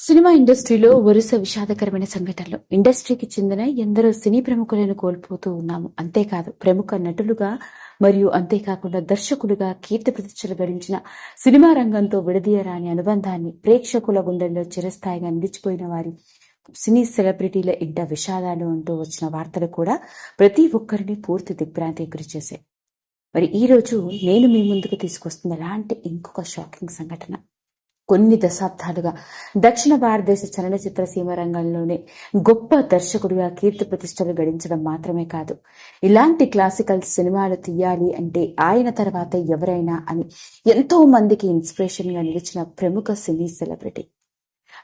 Cinema ఇండస్ట్రీలో వరుస విషాదకరమైన సంఘటనలు. ఇండస్ట్రీకి చెందిన ఎందరో సినీ ప్రముఖులను కోల్పోతూ ఉన్నాము. అంతేకాదు ప్రముఖ నటులుగా మరియు అంతేకాకుండా దర్శకులుగా కీర్తి ప్రతిష్టలు గడించిన సినిమా రంగంతో విడదీయరాని అనుబంధాన్ని ప్రేక్షకుల గుండెల్లో చిరస్థాయిగా నిలిచిపోయిన వారి సినీ సెలబ్రిటీల ఇంట విషాదాలు అంటూ వచ్చిన వార్తలు కూడా ప్రతి ఒక్కరిని పూర్తి దిగ్భ్రాంతికి గురిచేశాయి మరి ఈ రోజు నేను మీ ముందుకు తీసుకొస్తున్న ఎలాంటి ఇంకొక షాకింగ్ సంఘటన. కొన్ని దశాబ్దాలుగా దక్షిణ భారతదేశ చలనచిత్ర సీమ రంగంలోనే గొప్ప దర్శకుడిగా కీర్తి ప్రతిష్టలు గడించడం మాత్రమే కాదు. ఇలాంటి క్లాసికల్ సినిమాలు తీయాలి అంటే ఆయన తర్వాత ఎవరైనా అని ఎంతో మందికి ఇన్స్పిరేషన్గా నిలిచిన ప్రముఖ సినీ సెలబ్రిటీ.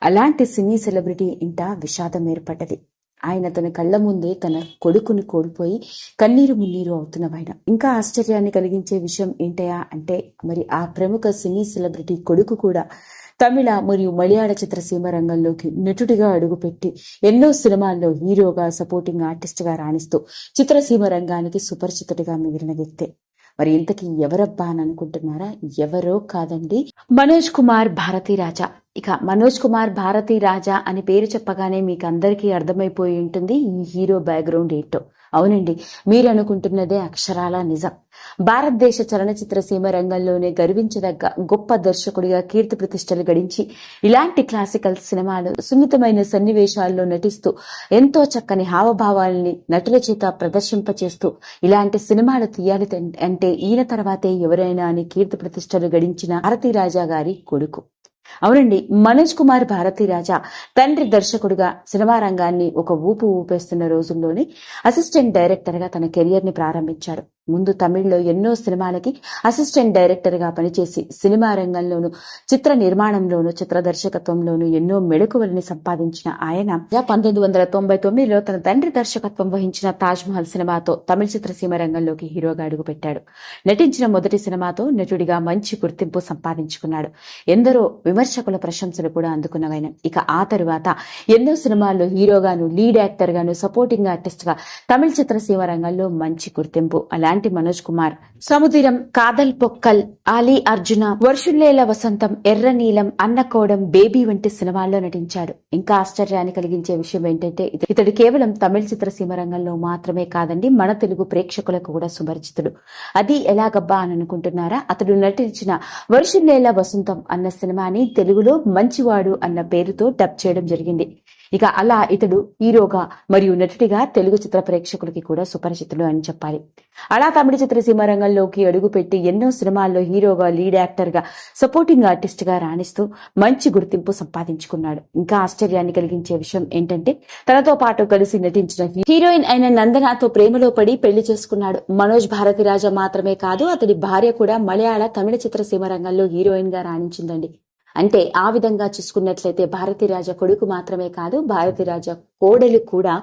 అలాంటి సినీ సెలబ్రిటీ ఇంట విషాదం ఏర్పడ్డది. ఆయన తన కళ్ళ ముందే తన కొడుకుని కోల్పోయి కన్నీరు మున్నీరు అవుతున్నవాయన. ఇంకా ఆశ్చర్యాన్ని కలిగించే విషయం ఏంటయా అంటే మరి ఆ ప్రముఖ సినీ సెలబ్రిటీ కొడుకు కూడా తమిళ మరియు మలయాళ చిత్రసీమ రంగంలోకి నటుడిగా అడుగుపెట్టి ఎన్నో సినిమాల్లో హీరోగా సపోర్టింగ్ ఆర్టిస్ట్గా రాణిస్తూ చిత్రసీమ రంగానికి సుపరిచితుడిగా మిగిలిన వ్యక్తే. మరి ఇంతకీ ఎవరబ్బా అని అనుకుంటున్నారా? ఎవరో కాదండి మనోజ్ కుమార్ భారతీ రాజా ఇక మనోజ్ కుమార్ భారతీ రాజా అని పేరు చెప్పగానే మీకు అందరికీ అర్థమైపోయి ఉంటుంది ఈ హీరో బ్యాక్గ్రౌండ్ ఏంటో. అవునండి మీరు అనుకుంటున్నదే అక్షరాల నిజం. భారతదేశ చలనచిత్ర సీమ రంగంలోనే గర్వించదగ్గ గొప్ప దర్శకుడిగా కీర్తి ప్రతిష్టలు గడించి ఇలాంటి క్లాసికల్ సినిమాలు సున్నితమైన సన్నివేశాల్లో నటిస్తూ ఎంతో చక్కని హావభావాల్ని నటుల చేత ప్రదర్శింపచేస్తూ ఇలాంటి సినిమాలు తీయాలి అంటే ఈయన తర్వాతే ఎవరైనా అని కీర్తి ప్రతిష్టలు గడించిన భారతీ రాజా గారి కొడుకు. అవునండి మనోజ్ కుమార్ భారతీ రాజా తండ్రి దర్శకుడిగా సినిమా రంగాన్ని ఒక ఊపు ఊపేస్తున్న రోజుల్లోనే అసిస్టెంట్ డైరెక్టర్గా తన కెరియర్ని ప్రారంభించాడు. ముందు తమిళ్ళో ఎన్నో సినిమాలకి అసిస్టెంట్ డైరెక్టర్గా పనిచేసి సినిమా రంగంలోను చిత్ర నిర్మాణంలోను చిత్ర దర్శకత్వంలోను ఎన్నో మెళకువలని సంపాదించిన ఆయన. పంతొమ్మిది వందల తొంభై తొమ్మిదిలో తన తండ్రి దర్శకత్వం వహించిన తాజ్ మహల్ సినిమాతో తమిళ చిత్రసీమ రంగంలోకి హీరోగా అడుగుపెట్టాడు. నటించిన మొదటి సినిమాతో నటుడిగా మంచి గుర్తింపు సంపాదించుకున్నాడు. ఎందరో విమర్శకుల ప్రశంసలు కూడా అందుకున్నవైన. ఇక ఆ తరువాత ఎన్నో సినిమాల్లో హీరోగాను లీడ్ యాక్టర్ గాను సపోర్టింగ్ ఆర్టిస్ట్గా తమిళ చిత్రసీమ రంగంలో మంచి గుర్తింపు. అలా అలాంటి మనోజ్ కుమార్. సముదిరం కాదల్ పొక్కల్ ఆలీ అర్జున వర్షుల్లేల వసంతం ఎర్ర నీలం అన్నకోడం బేబీ వంటి సినిమాల్లో నటించాడు. ఇంకా ఆశ్చర్యాన్ని కలిగించే విషయం ఏంటంటే ఇతడు కేవలం తమిళ చిత్రసీమ రంగంలో మాత్రమే కాదండి మన తెలుగు ప్రేక్షకులకు కూడా సుపరిచితుడు. అది ఎలాగబ్బా అని అనుకుంటున్నారా? అతడు నటించిన వర్షుల్లేల వసంతం అన్న సినిమాని తెలుగులో మంచివాడు అన్న పేరుతో డబ్ చేయడం జరిగింది. ఇక అలా ఇతడు హీరోగా మరియు నటుడిగా తెలుగు చిత్ర ప్రేక్షకులకి కూడా సుపరిచితుడు అని చెప్పాలి. అలా తమిళ చిత్రసీమ రంగంలోకి అడుగుపెట్టి ఎన్నో సినిమాల్లో హీరోగా లీడ్ యాక్టర్గా సపోర్టింగ్ ఆర్టిస్ట్గా రాణిస్తూ మంచి గుర్తింపు సంపాదించుకున్నాడు. ఇంకా ఆశ్చర్యాన్ని కలిగించే విషయం ఏంటంటే తనతో పాటు కలిసి నటించిన హీరోయిన్ అయిన నందనాతో ప్రేమలో పడి పెళ్ళి చేసుకున్నాడు. మనోజ్ భారతిరాజా మాత్రమే కాదు అతడి భార్య కూడా మలయాళ తమిళ చిత్రసీమ రంగంలో హీరోయిన్గా రాణించిందండి. అంటే ఆ విధంగా చూసుకున్నట్లయితే భారతీరాజ కొడుకు మాత్రమే కాదు భారతీరాజ కోడలు కూడా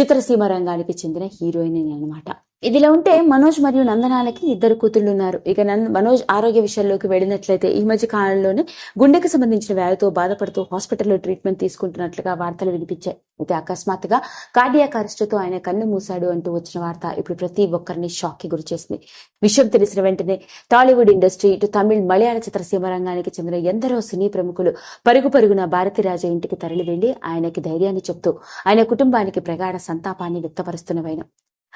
చిత్రసీమ రంగానికి చెందిన హీరోయిన్ అన్నమాట. ఇదిలా ఉంటే మనోజ్ మరియు నందనాలకి ఇద్దరు కూతుళ్ళు ఉన్నారు ఇక నంద మనోజ్ ఆరోగ్య విషయంలోకి వెళ్ళినట్లయితే ఈ మధ్య కాలంలోనే గుండెకి సంబంధించిన వ్యాధితో బాధపడుతూ హాస్పిటల్లో ట్రీట్మెంట్ తీసుకుంటున్నట్లుగా వార్తలు వినిపించాయి. అయితే అకస్మాత్తుగా కార్డియాక్ అరెస్టుతో ఆయన కన్ను మూశాడు అంటూ వచ్చిన వార్త ఇప్పుడు ప్రతి ఒక్కరిని షాక్కి గురి చేసింది. విషయం తెలిసిన వెంటనే టాలీవుడ్ ఇండస్ట్రీ ఇటు తమిళ్ మలయాళ చిత్రసీమ రంగానికి చెందిన ఎందరో సినీ ప్రముఖులు పరుగు పరుగున భారతిరాజా ఇంటికి తరలి వెళ్ళి ఆయనకి ధైర్యాన్ని చెప్తూ ఆయన కుటుంబానికి ప్రగాఢ సంతాపాన్ని వ్యక్తపరుస్తున్నవైన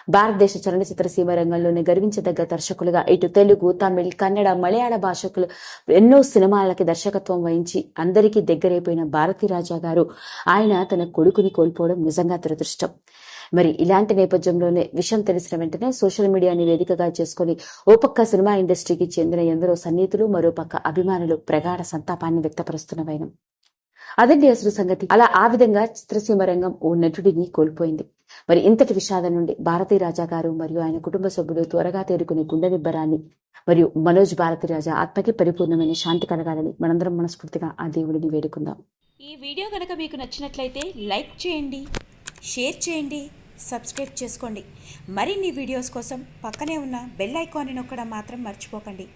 భారతదేశ చలనచిత్ర సీమ రంగంలోనే గర్వించదగ్గ దర్శకులుగా ఇటు తెలుగు తమిళ్ కన్నడ మలయాళ భాషకులు ఎన్నో సినిమాలకి దర్శకత్వం వహించి అందరికీ దగ్గరైపోయిన భారతీ రాజా గారు. ఆయన తన కొడుకుని కోల్పోవడం నిజంగా దురదృష్టం. మరి ఇలాంటి నేపథ్యంలోనే విషయం తెలిసిన వెంటనే సోషల్ మీడియాని వేదికగా చేసుకుని ఓ పక్క సినిమా ఇండస్ట్రీకి చెందిన ఎందరో సన్నిహితులు మరో పక్క అభిమానులు ప్రగాఢ సంతాపాన్ని వ్యక్తపరుస్తున్న వైనం. అదండి అసలు సంగతి. అలా ఆ విధంగా చిత్రసీమ రంగం ఓ నటుడిని కోల్పోయింది. మరి ఇంతటి విషాదం నుండి భారతీ రాజా గారు మరియు ఆయన కుటుంబ సభ్యులు త్వరగా తేరుకునే గుండె నిబ్బరాన్ని మరియు మనోజ్ భారతీ రాజా ఆత్మకి పరిపూర్ణమైన శాంతి కలగాలని మనందరం మనస్ఫూర్తిగా ఆ దేవుడిని వేడుకుందాం. ఈ వీడియో కనుక మీకు నచ్చినట్లయితే లైక్ చేయండి షేర్ చేయండి సబ్స్క్రైబ్ చేసుకోండి. మరిన్ని వీడియోస్ కోసం పక్కనే ఉన్న బెల్ ఐకాన్ని నొక్కడం మాత్రం మర్చిపోకండి.